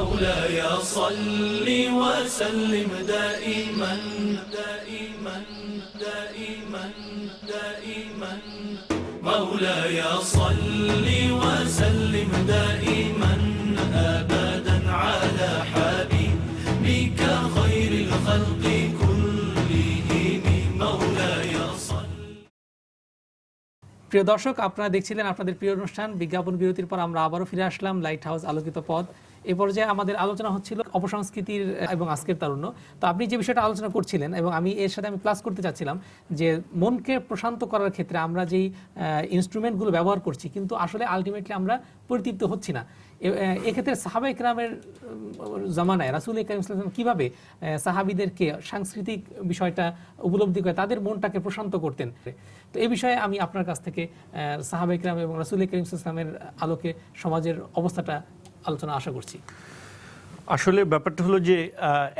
مولاي صل وسلم دائما دائما دائما دائما مولاي صل وسلم دائما ابدا على حبيبك خير الخلق كلهم مولاي صل প্রিয় দর্শক আপনারা দেখছিলেন আপনাদের প্রিয় অনুষ্ঠান বিজ্ঞাপন বিরতির পর আমরা আবারও ফিরে আসলাম লাইট হাউস আলোকিত পথ এ পর্যায়ে আমাদের আলোচনা হচ্ছিল অপসংস্কৃতির এবং আজকের তারুণ্য। তো আপনি যে বিষয়টা আলোচনা করছিলেন এবং আমি এর সাথে আমি প্লাস করতে চাচ্ছিলাম যে মনকে প্রশান্ত করার ক্ষেত্রে আমরা যেই ইনস্ট্রুমেন্টগুলো ব্যবহার করছি, কিন্তু আসলে আলটিমেটলি আমরা পরিতৃপ্ত হচ্ছি না। এ- এ- এক্ষেত্রে সাহাবা ইকরামের জামানায় রাসুল ইকরাম কীভাবে সাহাবিদেরকে সাংস্কৃতিক বিষয়টা উপলব্ধি করে তাদের মনটাকে প্রশান্ত করতেন? তো এই বিষয়ে আমি আপনার কাছ থেকে সাহাবা ইকরাম এবং রাসুল করিম ইসলামের আলোকে সমাজের অবস্থাটা আলোচনা আশা করছি। আসলে ব্যাপারটা হলো যে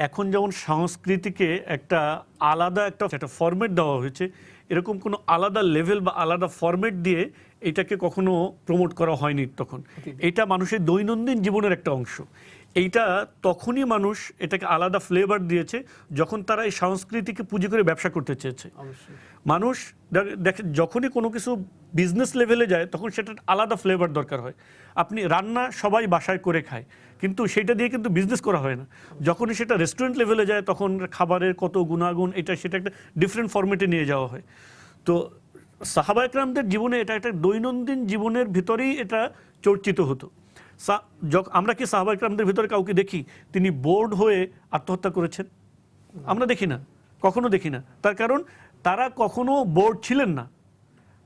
এখন যেমন সংস্কৃতিকে একটা আলাদা একটা একটা ফরম্যাট দেওয়া হয়েছে এরকম কোনো আলাদা লেভেল বা আলাদা ফরম্যাট দিয়ে এটাকে কখনো প্রমোট করা হয়নি তখন। এটা মানুষের দৈনন্দিন জীবনের একটা অংশ। এইটা তখনই মানুষ এটাকে আলাদা ফ্লেভার দিয়েছে যখন তারা এই সংস্কৃতিকে পুঁজি করে ব্যবসা করতে চেয়েছে। মানুষ দেখ- যখনই কোনো কিছু বিজনেস লেভেলে যায় তখন সেটার আলাদা ফ্লেভার দরকার হয়। আপনি রান্না সবাই বাসায় করে খায় কিন্তু সেটা দিয়ে কিন্তু বিজনেস করা হয় না। যখনই সেটা রেস্টুরেন্ট লেভেলে যায় তখন খাবারের কত গুণাগুণ এটা সেটা একটা ডিফারেন্ট ফরম্যাটে নিয়ে যাওয়া হয়। তো সাহাবা একরামদের জীবনে এটা একটা দৈনন্দিন জীবনের ভিতরেই এটা চর্চিত হতো। আমরা কি সাহাবা একরামদের ভিতরে কাউকে দেখি তিনি বোর্ড হয়ে আত্মহত্যা করেছেন? আমরা দেখি না কখনো দেখি না। তার কারণ তারা কখনো বোর্ড ছিলেন না।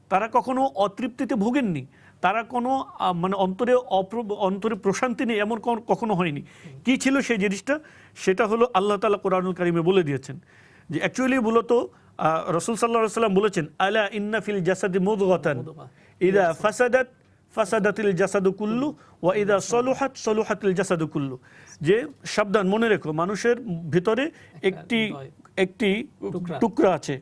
তারা কখনো অতৃপ্তিতে ভোগেননি। তারা কোনো মানে অন্তরে অপ্র- অন্তরে প্রশান্তি নেই এমন কখনো হয়নি। কি ছিল সেই জিনিসটা? সেটা হলো আল্লাহ তালা কোরআনুল কারিমে বলে দিয়েছেন যে অ্যাকচুয়ালি মূলত রসুল সাল্লাহ সাল্লাম বলেছেন আলা ইন্নাফিল জাসাদি মুদগাতান ইদা ফাসাদাত ফাসাদাতিল জাসাদু কুল্লু ওয়া ইদা সলুহাত সলুহাতিল জাসাদু কুল্লু। যে সাবধান মনে রেখো মানুষের ভিতরে একটি একটি টুকরা। আছে।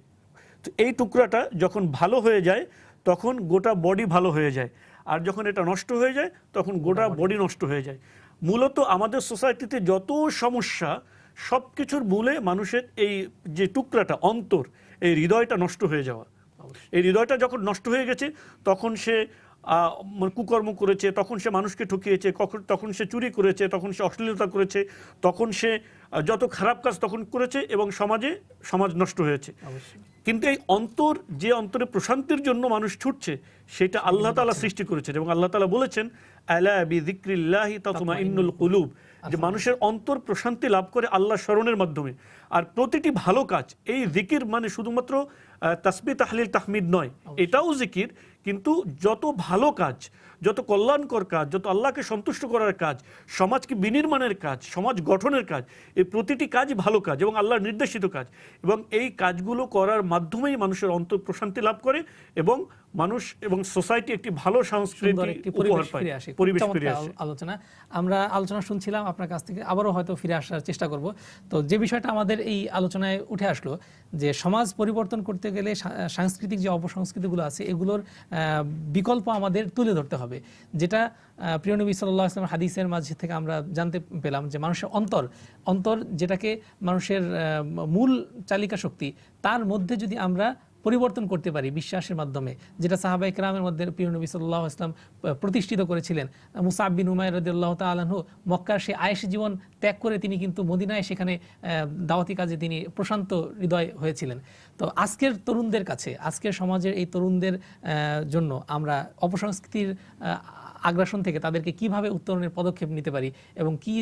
তো এই টুকরাটা যখন ভালো হয়ে যায় তখন গোটা বডি ভালো হয়ে যায়। আর যখন এটা নষ্ট হয়ে যায় তখন গোটা বডি নষ্ট হয়ে যায়। মূলত আমাদের সোসাইটিতে যত সমস্যা সব কিছুর মূলে মানুষের এই যে টুকরাটা অন্তর এই হৃদয়টা নষ্ট হয়ে যাওয়া। এই হৃদয়টা যখন নষ্ট হয়ে গেছে তখন সে কুকর্ম করেছে তখন সে মানুষকে ঠকিয়েছে তখন সে চুরি করেছে তখন সে অশ্লীলতা করেছে তখন সে যত খারাপ কাজ তখন করেছে এবং সমাজে সমাজ নষ্ট হয়েছে। কিন্তু এই অন্তর যে অন্তরে প্রশান্তির জন্য মানুষ ছুটছে সেটা আল্লাহ তালা সৃষ্টি করেছেন এবং আল্লাহ তালা বলেছেন কুলুব। যে মানুষের অন্তর প্রশান্তি লাভ করে আল্লাহ স্মরণের মাধ্যমে। আর প্রতিটি ভালো কাজ এই জিকির মানে শুধুমাত্র তাসবি তাহলিল তাহমিদ নয় এটাও জিকির কিন্তু যত ভালো কাজ যত কল্যাণকর কাজ যত আল্লাহকে সন্তুষ্ট করার কাজ সমাজকে বিনির্মাণের কাজ সমাজ গঠনের কাজ এই প্রতিটি কাজই ভালো কাজ এবং আল্লাহর নির্দেশিত কাজ এবং এই কাজগুলো করার মাধ্যমেই মানুষের অন্তর প্রশান্তি লাভ করে এবং মানুষ এবং সোসাইটি একটি ভালো সুন্দর সংস্কৃতি উপহার পরিবেশ পায় ফিরে আসে। খুব পরিবেশ ফিরে আসে। আলোচনা। আমরা আলোচনা শুনছিলাম আপনার কাছ থেকে আবারও হয়তো ফিরে আসার চেষ্টা করব। তো যে বিষয়টা আমাদের এই আলোচনায় উঠে আসলো যে সমাজ পরিবর্তন করতে গেলে সাংস্কৃতিক যে অপসংস্কৃতিগুলো আছে এগুলোর বিকল্প আমাদের তুলে ধরতে হবে। যেটা প্রিয় নবী আসলাম হাদিসের মাঝে থেকে আমরা জানতে পেলাম যে মানুষের অন্তর অন্তর যেটাকে মানুষের মূল চালিকা শক্তি, তার মধ্যে যদি আমরা পরিবর্তন করতে পারি বিশ্বাসের মাধ্যমে, যেটা সাহাবা ইকরামের মধ্যে প্রিয় নবী সাল্লাহ ইসলাম প্রতিষ্ঠিত করেছিলেন। মুসাব বিন উমায় রদিল্লাহ তালাহু মক্কার সে আয়েস জীবন ত্যাগ করে তিনি কিন্তু মদিনায় সেখানে দাওয়াতি কাজে তিনি প্রশান্ত হৃদয় হয়েছিলেন। তো আজকের তরুণদের কাছে, আজকের সমাজের এই তরুণদের জন্য আমরা অপসংস্কৃতির আগ্রাসন থেকে তাদেরকে কীভাবে উত্তরণের পদক্ষেপ নিতে পারি এবং কি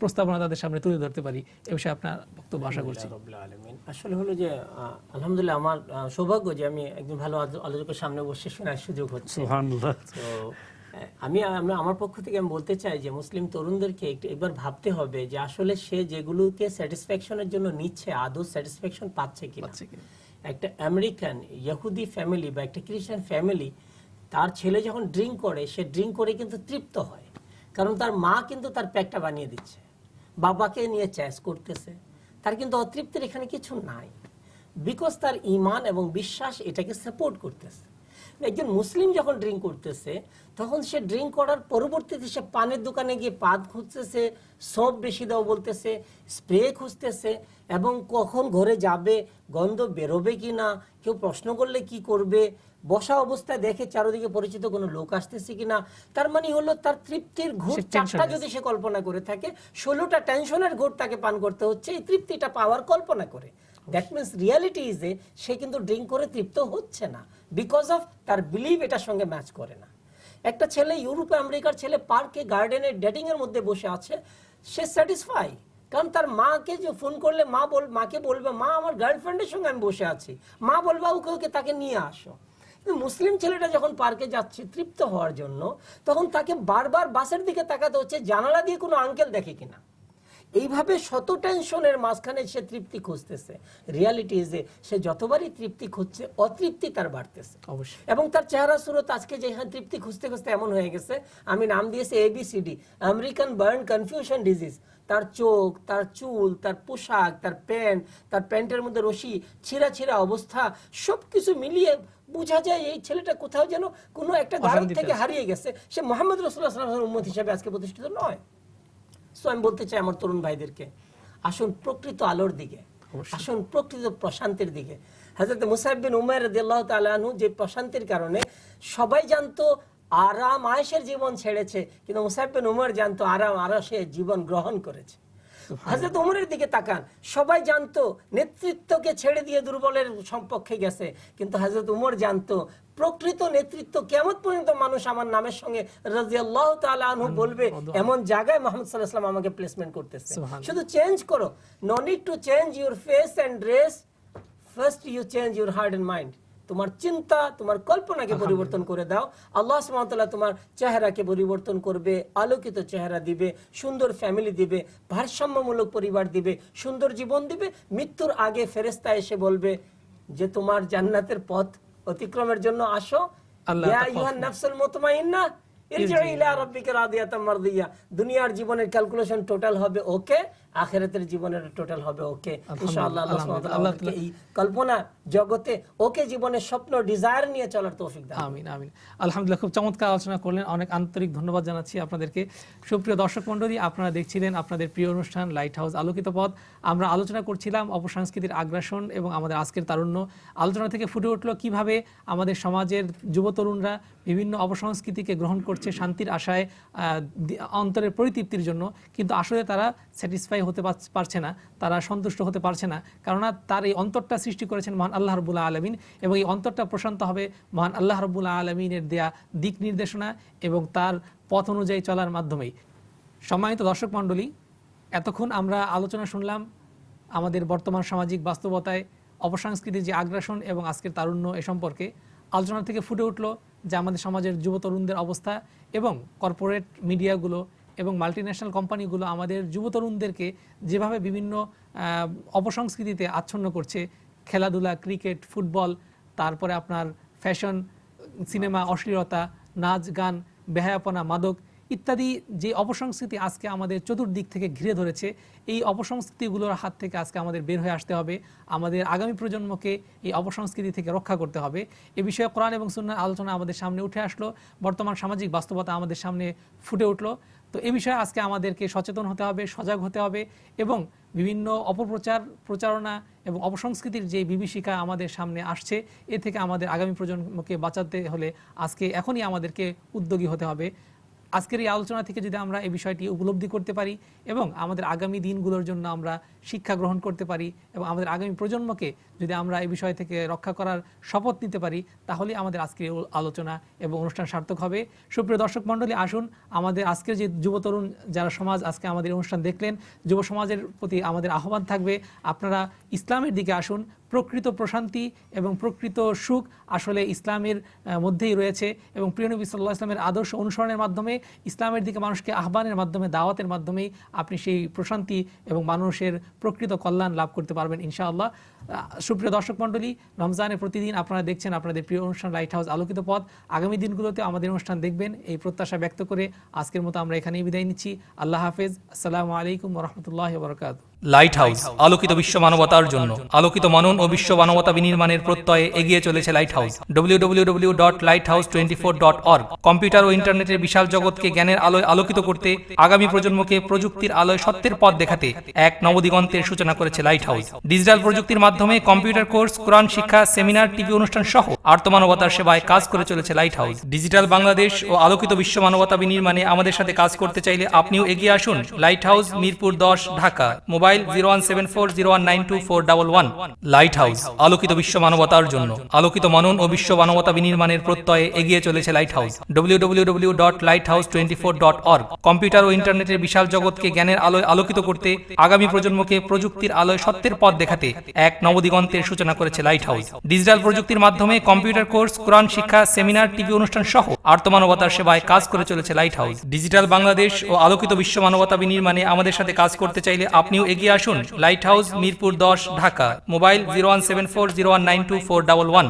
প্রস্তাবনা তাদের সামনে তুলে ধরতে পারি, এ বিষয়ে আপনার বক্তব্য আশা করছি। আসলে হলো যে আলহামদুলিল্লাহ আমার সৌভাগ্য যে আমি একজন ভালো আলোচকের সামনে বসে শোনার সুযোগ হচ্ছে। তো আমি আমি আমার পক্ষ থেকে আমি বলতে চাই যে মুসলিম তরুণদেরকে একটু একবার ভাবতে হবে যে আসলে সে যেগুলোকে স্যাটিসফ্যাকশনের জন্য নিচ্ছে আদৌ স্যাটিসফ্যাকশন পাচ্ছে কি একটা আমেরিকান ইহুদি ফ্যামিলি বা একটা খ্রিস্টান ফ্যামিলি তার ছেলে যখন ড্রিঙ্ক করে সে ড্রিঙ্ক করে কিন্তু তৃপ্ত হয়। কারণ তার মা কিন্তু তার প্যাকটা বানিয়ে দিচ্ছে। বাবাকে নিয়ে চ্যাস করতেছে। তার কিন্তু অতৃপ্তির এখানে কিছু নাই। বিকজ তার ইমান এবং বিশ্বাস এটাকে সাপোর্ট করতেছে। একজন মুসলিম যখন ড্রিঙ্ক করতেছে তখন সে ড্রিঙ্ক করার পরবর্তীতে সে পানের দোকানে গিয়ে পাদ খুঁজতেছে সব বেশি দাও বলতেছে স্প্রে খুঁজতেছে এবং কখন ঘরে যাবে গন্ধ বেরোবে কি না কেউ প্রশ্ন করলে কি করবে বসা অবস্থায় দেখে চারদিকে পরিচিত কোনো লোক আসতেছে কিনা তার মানে হলো তার তৃপ্তির ঘুর চারটা যদি সে কল্পনা করে থাকে ষোলোটা টেনশনের ঘোর তাকে পান করতে হচ্ছে এই তৃপ্তিটা পাওয়ার কল্পনা করে। That means reality is a say কিন্তু ড্রিঙ্ক করে তৃপ্ত হচ্ছে না বিকজ অফ তার বিলিভ এটার সঙ্গে ম্যাচ করে না। একটা ছেলে, ইউরোপে আমেরিকার ছেলে পার্কে গার্ডেনে ডেটিং এর মধ্যে বসে আছে, সে স্যাটিসফাই কারণ তার মাকে যে ফোন করলে মা বল, মাকে বলবে, মা, আমার গার্লফ্রেন্ডের সঙ্গে আমি বসে আছি। মা বলবে, ওকে ওকে, তাকে নিয়ে আসো। মুসলিম ছেলেটা যখন পার্কে যাচ্ছে তৃপ্ত হওয়ার জন্য, তখন তাকে বারবার বাসের দিকে তাকাতে হচ্ছে, জানালা দিয়ে কোনো আঙ্কেল দেখে কিনা। এইভাবে শত টেনশনের মাঝখানে সে তৃপ্তি খুঁজতেছে। রিয়ালিটি ইজ এ সে যতবারই তৃপ্তি খুঁজছে অতৃপ্তি তার বাড়তেছে। অবশ্যই। এবং তার চেহারা সুরত আজকে যেখানে তৃপ্তি খুঁজতে খুঁজতে এমন হয়ে গেছে আমি নাম দিয়েছি ABCD American born confusion disease তার চোখ তার চুল তার পোশাক তার প্যান্ট তার প্যান্টের মধ্যে রশি ছিঁড়া ছিঁড়া অবস্থা সবকিছু মিলিয়ে বোঝা যায় এই ছেলেটা কোথাও যেন কোনো একটা ধারণ থেকে হারিয়ে গেছে। সে মোহাম্মদ রসুল্লাহ সাল্লামের উম্মত হিসেবে আজকে প্রতিষ্ঠিত নয়। সো আমি বলতে চাই আমার তরুণ ভাইদেরকে আসুন প্রকৃত আলোর দিকে আসুন প্রকৃত প্রশান্তির দিকে। হাজরত মুসাইবিন উমের রদিয়াল্লাহু তাআলা আনহু যে প্রশান্তির কারণে সবাই জানতো আরাম আয়েশের জীবন ছেড়েছে কিন্তু মুসাইবিন উমর জানতো আরাম আরাসে জীবন গ্রহণ করেছে। হাজরত উমরের দিকে তাকান সবাই জানতো নেতৃত্বকে ছেড়ে দিয়ে দুর্বলের সম্পক্ষে গেছে কিন্তু হাজরত উমর জানতো প্রকৃত নেতৃত্ব কেমন পর্যন্ত মানুষ আমার নামের সঙ্গে রাজিয়াল্লাহ তাআলা আনহু বলবে এমন জায়গায় মোহাম্মদ সাল্লাল্লাহু আলাইহি আমাকে প্লেসমেন্ট করতেছে। শুধু চেঞ্জ করো। No need to change your face and dress first you change your heart and mind তোমার চিন্তা তোমার কল্পনাকে পরিবর্তন করে দাও। আল্লাহ সুবহানাহু তোমার চেহারাকে পরিবর্তন করবে আলোকিত চেহারা দিবে সুন্দর ফ্যামিলি দিবে ভারসাম্যমূলক পরিবার দিবে সুন্দর জীবন দিবে। মৃত্যুর আগে ফেরেশতা এসে বলবে যে তোমার জান্নাতের পথ অতিক্রমের জন্য আসো। দুনিয়ার জীবনের ক্যালকুলেশন টোটাল হবে ওকে। আখিরাতের জীবনের টোটাল হবে ওকে। ইনশাআল্লাহ আল্লাহ সুবহানাহু ওয়া এই কল্পনা জগতে ওকে জীবনের স্বপ্ন ডিজায়ার নিয়ে চলার তৌফিক দান আমিন আমিন। আলহামদুলিল্লাহ খুব চমৎকার আলোচনা করলেন অনেক আন্তরিক ধন্যবাদ জানাচ্ছি আপনাদেরকে। সুপ্রিয় দর্শক মণ্ডলী আপনারা দেখছিলেন আপনাদের প্রিয় অনুষ্ঠান লাইট হাউস আলোকিত পথ। আমরা আলোচনা করছিলাম অপসংস্কৃতির আগ্রাসন এবং আমাদের আজকের তারুণ্য। আলোচনা থেকে ফুটে উঠল কীভাবে আমাদের সমাজের যুব তরুণরা বিভিন্ন অপসংস্কৃতিকে গ্রহণ করছে শান্তির আশায় আহ, অন্তরের পরিতৃপ্তির জন্য। কিন্তু আসলে তারা স্যাটিসফাই হতে পারছে না, তারা সন্তুষ্ট হতে পারছে না, কেননা তার এই অন্তরটা সৃষ্টি করেছেন মহান আল্লাহ রবুল্লাহ আলমিন এবং এই অন্তরটা প্রশান্ত হবে মহান আল্লাহ রবুল্লাহ আলমিনের দেয়া দিক নির্দেশনা এবং তার পথ অনুযায়ী চলার মাধ্যমেই। সম্মানিত দর্শক মণ্ডলী, এতক্ষণ আমরা আলোচনা শুনলাম আমাদের বর্তমান সামাজিক বাস্তবতায় অপসংস্কৃতির যে আগ্রাসন এবং আজকের তারুণ্য এ সম্পর্কে। আলোচনা থেকে ফুটে উঠল যে আমাদের সমাজের যুব তরুণদের অবস্থা এবং কর্পোরেট মিডিয়াগুলো এবং মাল্টিন্যাশনাল কোম্পানিগুলো আমাদের যুব তরুণদেরকে যেভাবে বিভিন্ন অপসংস্কৃতিতে আচ্ছন্ন করছে খেলাধুলা ক্রিকেট ফুটবল তারপরে আপনার ফ্যাশন সিনেমা অশ্লীলতা নাচ গান বেহায়াপনা মাদক ইত্যাদি যে অপসংস্কৃতি আজকে আমাদের চতুর্দিক থেকে ঘিরে ধরেছে এই অপসংস্কৃতিগুলোর হাত থেকে আজকে আমাদের বের হয়ে আসতে হবে। আমাদের আগামী প্রজন্মকে এই অপসংস্কৃতি থেকে রক্ষা করতে হবে। এ বিষয়ে কোরআন এবং সুন্নার আলোচনা আমাদের সামনে উঠে আসলো। বর্তমান সামাজিক বাস্তবতা আমাদের সামনে ফুটে উঠল। তো এ বিষয়ে আজকে আমাদেরকে সচেতন হতে হবে, সজাগ হতে হবে এবং বিভিন্ন অপপ্রচার, প্রচারণা এবং অপসংস্কৃতির যে বিভীষিকা আমাদের সামনে আসছে, এ থেকে আমাদের আগামী প্রজন্মকে বাঁচাতে হলে আজকে এখনই আমাদেরকে উদ্যোগী হতে হবে। আজকের এই আলোচনা থেকে যদি আমরা এই বিষয়টি উপলব্ধি করতে পারি এবং আমাদের আগামী দিনগুলোর জন্য আমরা শিক্ষা গ্রহণ করতে পারি এবং আমাদের আগামী প্রজন্মকে যদি আমরা এই বিষয় থেকে রক্ষা করার শপথ নিতে পারি, তাহলে আমাদের আজকের আলোচনা এবং অনুষ্ঠান সার্থক হবে। সুপ্রিয় দর্শক মণ্ডলী, আসুন আমাদের আজকের যে যুব তরুণ যারা সমাজ আজকে আমাদের অনুষ্ঠান দেখলেন, যুব সমাজের প্রতি আমাদের আহ্বান থাকবে। আপনারা ইসলামের দিকে আসুন প্রকৃত প্রশান্তি এবং প্রকৃত সুখ আসলে ইসলামের মধ্যেই রয়েছে এবং প্রিয় নবী সাল্লাহ ইসলামের আদর্শ অনুসরণের মাধ্যমে, ইসলামের দিকে মানুষকে আহ্বানের মাধ্যমে, দাওয়াতের মাধ্যমেই আপনি সেই প্রশান্তি এবং মানুষের প্রকৃত কল্যাণ লাভ করতে পারবেন ইনশাআল্লাহ। সুপ্রিয় দর্শক মণ্ডলী রমজানে প্রতিদিন আপনারা দেখছেন আপনাদের প্রিয় অনুষ্ঠান লাইট হাউস আলোকিত পথ। আগামী দিনগুলোতে আমাদের অনুষ্ঠান দেখবেন, এই প্রত্যাশা ব্যক্ত করে আজকের মতো আমরা এখানেই বিদায় নিচ্ছি। আল্লাহ হাফেজ। আসসালামু আলাইকুম রহমতুল্লাহ বরকাত লাইট হাউস আলোকিত বিশ্ব মানবতার জন্য। আলোকিত মানন ও বিশ্ব মানবতা বিনির্মাণের প্রত্যয়ে এগিয়ে চলেছে lighthouse W dot light twenty four dot computer ও ইন্টারনেটের বিশাল জগৎকে জ্ঞানের আলোয় আলোকিত করতে আগামী প্রজন্মকে প্রযুক্তির আলোয় সত্যের পথ দেখাতে এক নবদিগন্তের সূচনা করেছে লাইট হাউস ডিজিটাল প্রযুক্তির মাধ্যমে কম্পিউটার কোর্স, কোরআন শিক্ষা, সেমিনার, টিভি অনুষ্ঠান সহ আর্তমানবতার সেবায় কাজ করে চলেছে লাইট হাউস ডিজিটাল বাংলাদেশ ও আলোকিত বিশ্ব মানবতা বিনির্মাণে আমাদের সাথে কাজ করতে চাইলে আপনিও এগিয়ে আসুন। লাইট হাউস মিরপুর দশ, Dhaka. Mobile zero one seven four zero one nine two four double one. Light house আলোকিত বিশ্ব মানবতার জন্য। আলোকিত মানন ও বিশ্ব মানবতা বিনির্মাণের প্রত্যয়ে এগিয়ে চলেছে লাইট হাউস ডব্লিউ কম্পিউটার ও ইন্টারনেটের বিশাল জগৎকে জ্ঞানের আলোয় আলোকিত করতে আগামী প্রজন্মকে প্রযুক্তির আলোয় সত্যের পথ দেখাতে এক নবদিগন্তের সূচনা করেছে লাইট হাউস ডিজিটাল প্রযুক্তির মাধ্যমে কম্পিউটার কোর্স, কোরআন শিক্ষা, সেমিনার, টিভি অনুষ্ঠান সহ আর্তমানবতার সেবায় কাজ করে চলেছে লাইট হাউস ডিজিটাল বাংলাদেশ ও আলোকিত বিশ্ব মানবতা বিনির্মাণে আমাদের সাথে কাজ করতে চাইলে আপনিও এগিয়ে আসুন লাইট হাউস মিরপুর দশ, Dhaka, mobile zero one seven four zero one nine two four double one.